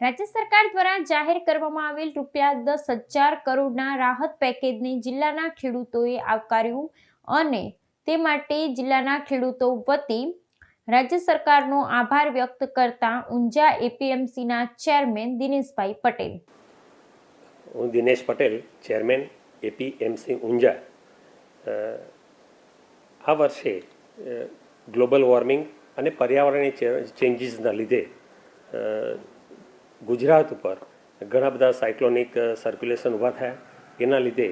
રાજ્ય સરકાર દ્વારા જાહેર કરવામાં આવેલ રૂપિયા દસ હજાર કરોડના રાહત પેકેજને જિલ્લાના ખેડૂતોએ આવકાર્યું અને તે માટે જિલ્લાના ખેડૂતો વતી રાજ્ય સરકારનો આભાર વ્યક્ત કરતા ઊંઝા એપીએમસીના ચેરમેન દિનેશભાઈ પટેલ. હું દિનેશ પટેલ, ચેરમેન એપીએમસી ઊંઝા. આ વર્ષે ગ્લોબલ વોર્મિંગ અને પર્યાવરણીય ચેન્જીસના લીધે ગુજરાત ઉપર ઘણા બધા સાયક્લોનિક સર્ક્યુલેશન ઊભા થયા. એના લીધે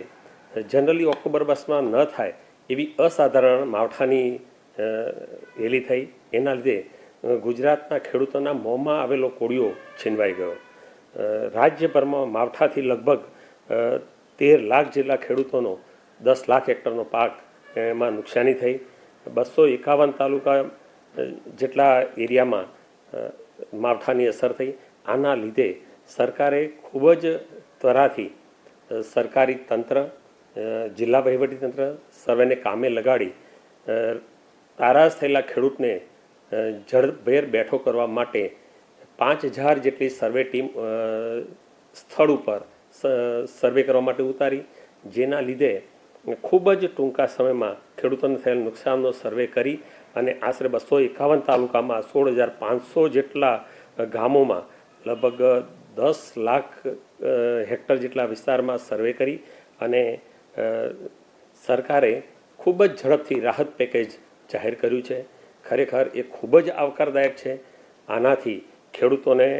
જનરલી ઓક્ટોબર માસમાં ન થાય એવી અસાધારણ માવઠાની રેલી થઈ. એના લીધે ગુજરાતના ખેડૂતોના મોંમાં આવેલો કોળિયો છીનવાઈ ગયો. રાજ્યભરમાં માવઠાથી લગભગ તેર લાખ જેટલા ખેડૂતોનો દસ લાખ હેક્ટરનો પાક એમાં નુકસાની થઈ. બસો એકાવન તાલુકા જેટલા એરિયામાં માવઠાની અસર થઈ. આના લીધે સરકારે ખૂબ જ ત્વરાથી સરકારી તંત્ર જિલ્લા વહીવટીતંત્ર સર્વેને કામે લગાડી તારાશ થયેલા ખેડૂતને જડભેર બેઠો કરવા માટે પાંચ હજાર જેટલી સર્વે ટીમ સ્થળ ઉપર સર્વે કરવા માટે ઉતારી, જેના લીધે ખૂબ જ ટૂંકા સમયમાં ખેડૂતોને થયેલ નુકસાનનો સર્વે કરી અને આશરે બસો એકાવન તાલુકામાં સોળ હજાર પાંચસો જેટલા ગામોમાં લગભગ દસ લાખ હેક્ટર જેટલા વિસ્તારમાં સર્વે કરી અને સરકારે ખૂબ જ ઝડપથી રાહત પેકેજ જાહેર કર્યું છે. ખરેખર એ ખૂબ જ આવકારદાયક છે. આનાથી ખેડૂતોને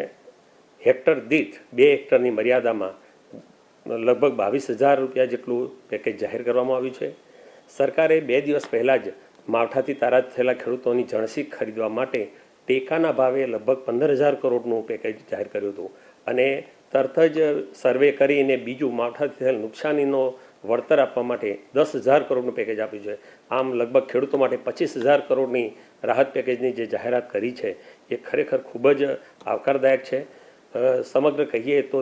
હેક્ટર દીઠ બે હેક્ટરની મર્યાદામાં લગભગ બાવીસ હજાર રૂપિયા જેટલું પેકેજ જાહેર કરવામાં આવ્યું છે. સરકારે બે દિવસ પહેલાં જ માવઠાથી તારાજ થયેલા ખેડૂતોની જણસી ખરીદવા માટે ટેકાના ભાવે લગભગ પંદર હજાર કરોડનું પેકેજ જાહેર કર્યું હતું. અને તરત જ સર્વે કરીને બીજું માવઠાથી થયેલ નુકસાનીનો વળતર આપવા માટે દસ હજાર કરોડનું પેકેજ આપ્યું છે. આમ લગભગ ખેડૂતો માટે પચીસ હજાર કરોડની રાહત પેકેજની જે જાહેરાત કરી છે, એ ખરેખર ખૂબ જ આવકારદાયક છે. સમગ્ર કહીએ તો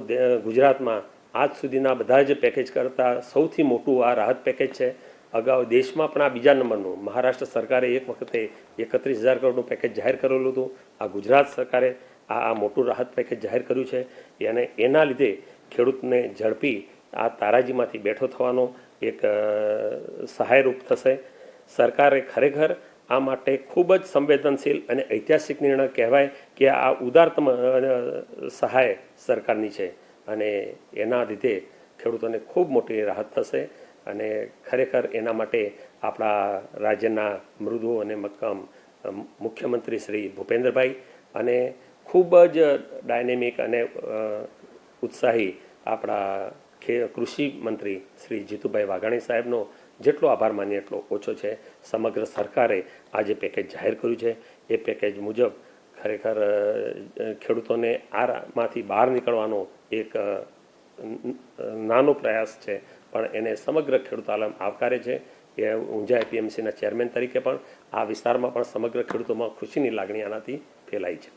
ગુજરાતમાં આજ સુધીના બધા જ પેકેજ કરતાં સૌથી મોટું આ રાહત પેકેજ છે. અગાઉ દેશમાં પણ આ બીજા નંબરનું મહારાષ્ટ્ર સરકારે એક વખતે એકત્રીસ હજાર કરોડનું પેકેજ જાહેર કરેલું હતું. આ ગુજરાત સરકારે આ આ મોટું રાહત પેકેજ જાહેર કર્યું છે. અને એના લીધે ખેડૂતને ઝડપી આ તારાજીમાંથી બેઠો થવાનો એક સહાયરૂપ થશે. સરકારે ખરેખર આ માટે ખૂબ જ સંવેદનશીલ અને ઐતિહાસિક નિર્ણય કહેવાય કે આ ઉદારતમ સહાય સરકારની છે. અને એના લીધે ખેડૂતોને ખૂબ મોટી રાહત થશે. અને ખરેખર એના માટે આપણા રાજ્યના મૃદુ અને મક્કમ મુખ્યમંત્રી શ્રી ભૂપેન્દ્રભાઈ અને ખૂબ જ ડાયનેમિક અને ઉત્સાહી આપણા કૃષિ મંત્રી શ્રી જીતુભાઈ વાઘાણી સાહેબનો જેટલો આભાર માનીએ એટલો ઓછો છે. સમગ્ર સરકારે આ જે પેકેજ જાહેર કર્યું છે. એ પેકેજ મુજબ ખરેખર ખેડૂતોને આમાંથી બહાર નીકળવાનો એક નાનો પ્રયાસ છે, પણ એને સમગ્ર ખેડૂત આલમ આવકારે છે. એ ઊંઝા એપીએમસીના ચેરમેન તરીકે પણ આ વિસ્તારમાં પણ સમગ્ર ખેડૂતોમાં ખુશીની લાગણી આનાથી ફેલાઈ છે.